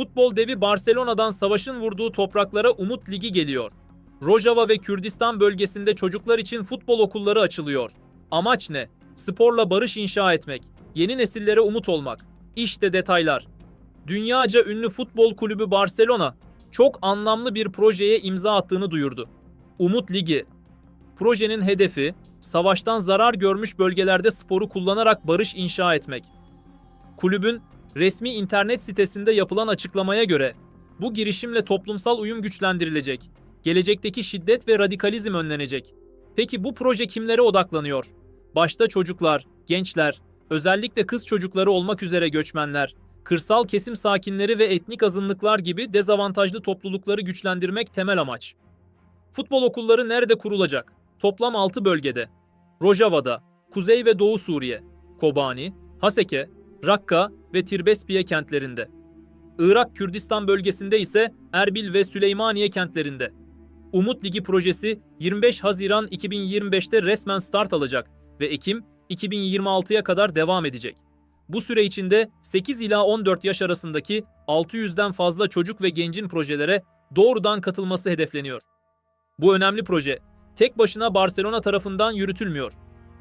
Futbol devi Barcelona'dan savaşın vurduğu topraklara Umut Ligi geliyor. Rojava ve Kürdistan bölgesinde çocuklar için futbol okulları açılıyor. Amaç ne? Sporla barış inşa etmek, yeni nesillere umut olmak. İşte detaylar. Dünyaca ünlü futbol kulübü Barcelona çok anlamlı bir projeye imza attığını duyurdu. Umut Ligi. Projenin hedefi savaştan zarar görmüş bölgelerde sporu kullanarak barış inşa etmek. Kulübün resmi internet sitesinde yapılan açıklamaya göre bu girişimle toplumsal uyum güçlendirilecek, gelecekteki şiddet ve radikalizm önlenecek. Peki bu proje kimlere odaklanıyor? Başta çocuklar, gençler, özellikle kız çocukları olmak üzere göçmenler, kırsal kesim sakinleri ve etnik azınlıklar gibi dezavantajlı toplulukları güçlendirmek temel amaç. Futbol okulları nerede kurulacak? Toplam 6 bölgede. Rojava'da, Kuzey ve Doğu Suriye, Kobani, Haseke, Rakka ve Tirbespiye kentlerinde. Irak Kürdistan bölgesinde ise Erbil ve Süleymaniye kentlerinde. Umut Ligi projesi 25 Haziran 2025'te resmen start alacak ve Ekim 2026'ya kadar devam edecek. Bu süre içinde 8 ila 14 yaş arasındaki 600'den fazla çocuk ve gencin projelere doğrudan katılması hedefleniyor. Bu önemli proje tek başına Barcelona tarafından yürütülmüyor.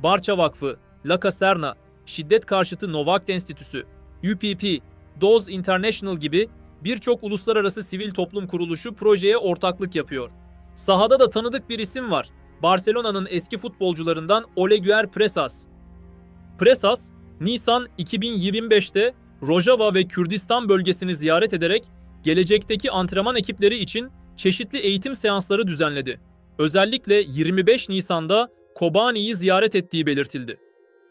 Barça Vakfı, La Caserna, Şiddet Karşıtı Novak Enstitüsü, UPP, Doz International gibi birçok uluslararası sivil toplum kuruluşu projeye ortaklık yapıyor. Sahada da tanıdık bir isim var. Barcelona'nın eski futbolcularından Oleguer Presas. Presas, Nisan 2025'te Rojava ve Kürdistan bölgesini ziyaret ederek gelecekteki antrenman ekipleri için çeşitli eğitim seansları düzenledi. Özellikle 25 Nisan'da Kobani'yi ziyaret ettiği belirtildi.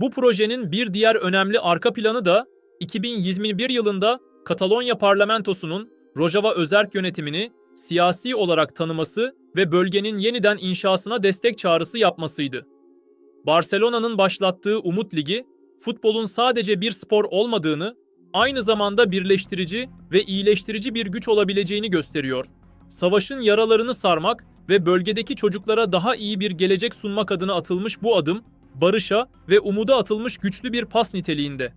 Bu projenin bir diğer önemli arka planı da 2021 yılında Katalonya parlamentosunun Rojava özerk yönetimini siyasi olarak tanıması ve bölgenin yeniden inşasına destek çağrısı yapmasıydı. Barcelona'nın başlattığı Umut Ligi, futbolun sadece bir spor olmadığını, aynı zamanda birleştirici ve iyileştirici bir güç olabileceğini gösteriyor. Savaşın yaralarını sarmak ve bölgedeki çocuklara daha iyi bir gelecek sunmak adına atılmış bu adım, barışa ve umuda atılmış güçlü bir pas niteliğinde.